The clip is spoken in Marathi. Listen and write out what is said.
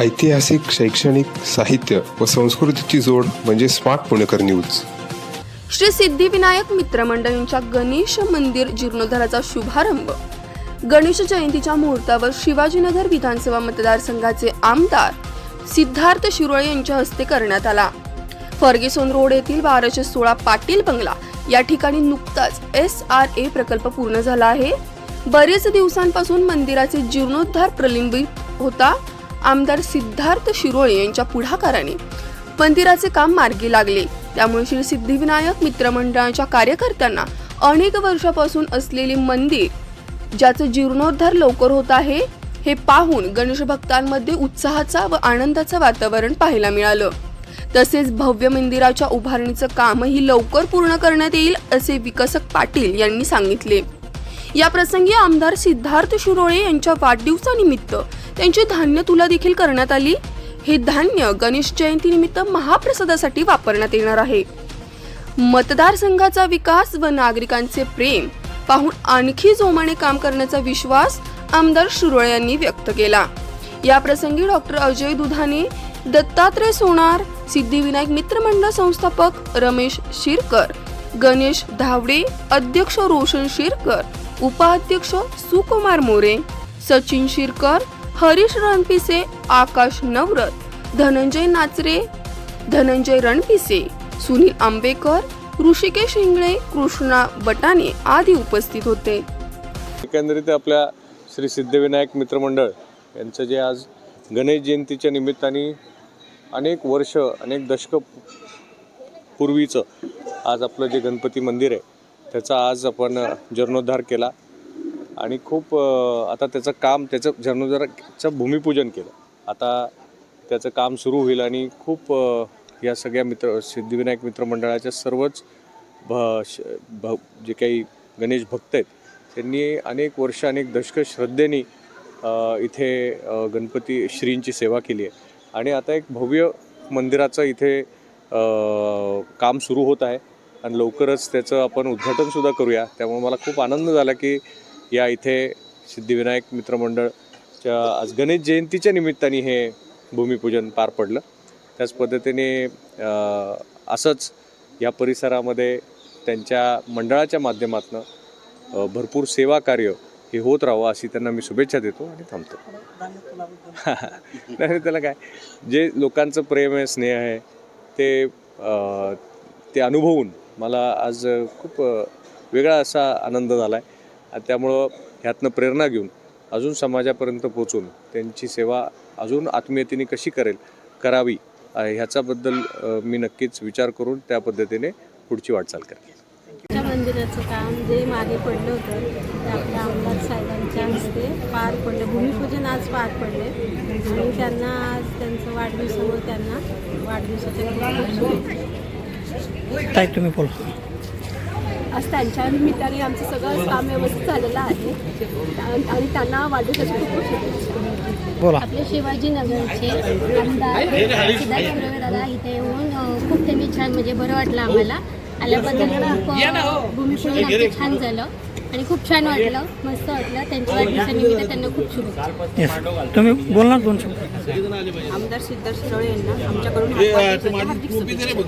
ऐतिहासिक शैक्षणिक साहित्य व संस्कृतीची जोड म्हणजे स्मार्ट पुणेकर न्यूज. श्री सिद्धिविनायक मित्रमंडळींच्या गणेश मंदिर जीर्णोद्धाराचा शुभारंभ. गणेश जयंतीच्या मुहूर्तावर शिवाजीनगर विधानसभा मतदारसंघाचे आमदार सिद्धार्थ शिरोळे यांच्या हस्ते करण्यात आला. फर्गेसन रोड येथील बाराशे सोळा पाटील बंगला या ठिकाणी नुकताच एस आर ए प्रकल्प पूर्ण झाला आहे. बरेच दिवसांपासून मंदिराचे जीर्णोद्धार प्रलंबित होता. आमदार सिद्धार्थ शिरोळे यांच्या पुढाकाराने मंदिराचे काम मार्गी लागले. त्यामुळे श्री सिद्धिविनायक मित्रमंडळाच्या कार्यकर्त्यांना अनेक वर्षापासून असलेले मंदिर ज्याचं जीर्णोद्धार लवकर होत आहे हे पाहून गणेश भक्तांमध्ये उत्साहाचा व आनंदाचं वातावरण पाहायला मिळालं. तसेच भव्य मंदिराच्या उभारणीचं कामही लवकर पूर्ण करण्यात येईल असे विकसक पाटील यांनी सांगितले. या प्रसंगी आमदार सिद्धार्थ शिरोळे यांच्या वाढदिवसानिमित्त त्यांची धान्य तुला देखील करण्यात आली? हे धान्य गणेश जयंतीनिमित्त महाप्रसादासाठी वापरण्यात येणार आहे. मतदारसंघाचा विकास व नागरिकांचे प्रेम पाहून आणखी जोमाने काम करण्याचा विश्वास आमदार शिरोळे यांनी व्यक्त केला. या प्रसंगी डॉक्टर अजय दुधाने दत्तात्रय सोनार सिद्धिविनायक मित्रमंडळ संस्थापक रमेश शिरकर गणेश धावडे अध्यक्ष रोशन शिरकर उपाध्यक्ष सुकुमार मोरे सचिन शिरकर हरीश रणपिसे आकाश नवरत धनंजय नाचरे धनंजय रणपिसे सुनील आंबेकर ऋषिकेश इंगळे कृष्णा बटाने आदी उपस्थित होते. एकंदरीत आपल्या श्री सिद्धिविनायक मित्रमंडळ यांचं जे आज गणेश जयंतीच्या निमित्ताने अनेक वर्ष अनेक दशकं पूर्वीचं आज आपलं जे गणपती मंदिर आहे त्याचा आज आपण जीर्णोद्धार केला. आणि खूप आता त्याचं काम त्याचं जीर्णोद्धाराचं भूमिपूजन केलं. आता त्याचं काम सुरू होईल आणि खूप या सगळ्या मित्र सिद्धिविनायक मित्रमंडळाच्या सर्वच भ श भ जे काही गणेश भक्त आहेत त्यांनी अनेक वर्ष अनेक दशकं श्रद्धेने इथे गणपती श्रींची सेवा केली आहे. आणि आता एक भव्य मंदिराचं इथे काम सुरू होत आहे. आणि लवकरच त्याचं आपण उद्घाटनसुद्धा करूया. त्यामुळे मला खूप आनंद झाला की या इथे सिद्धिविनायक मित्रमंडळच्या आज गणेश जयंतीच्या निमित्ताने हे भूमिपूजन पार पडलं. त्याच पद्धतीने असंच या परिसरामध्ये त्यांच्या मंडळाच्या माध्यमातून भरपूर सेवा कार्य हे होत राहावं अशी त्यांना मी शुभेच्छा देतो आणि थांबतो. नाही त्याला काय? जे लोकांचं प्रेम आहे स्नेह आहे ते ते अनुभवून मला आज खूप वेगळा असा आनंद झाला आहे त्यामुळं ह्यातनं प्रेरणा घेऊन अजून समाजापर्यंत पोचून त्यांची सेवा अजून आत्मीयतेने कशी करेल करावी ह्याच्याबद्दल मी नक्कीच विचार करून त्या पद्धतीने पुढची वाटचाल करेन. त्या मंदिराचं काम जे मागे पडलं होतं ते आपल्या आमदार साहेबांच्या हस्ते पार पडलं. भूमिपूजन आज पार पडले आणि त्यांना आज त्यांचं वाढदिवसामुळे त्यांना वाढदिवसाच्या खूप खूप शुभेच्छा ताई तुम्ही बोला. आज त्यांच्या निमित्ताने आमचं सगळं काम व्यवस्थित झालेलं आहे. आणि त्यांना वाढदिवसाची खूप खूप शुभेच्छा. बोला. आपले शिवाजीनगरचे आमदार सिद्धार्थ दादा इथे येऊन खूप त्यांनी छान म्हणजे बरं वाटलं आम्हाला. आल्याबद्दल खूप अ, भूमिपूजन आमचं छान झालं. आणि खूप छान वाटलं मस्त वाटलं. त्यांच्या वाढदिवसानिमित्त त्यांना खूप शुभेच्छा. तुम्ही बोलणार दोन आमदार सिद्धार्थ शिरोळे यांना आमच्याकडून हार्दिक शुभेच्छा.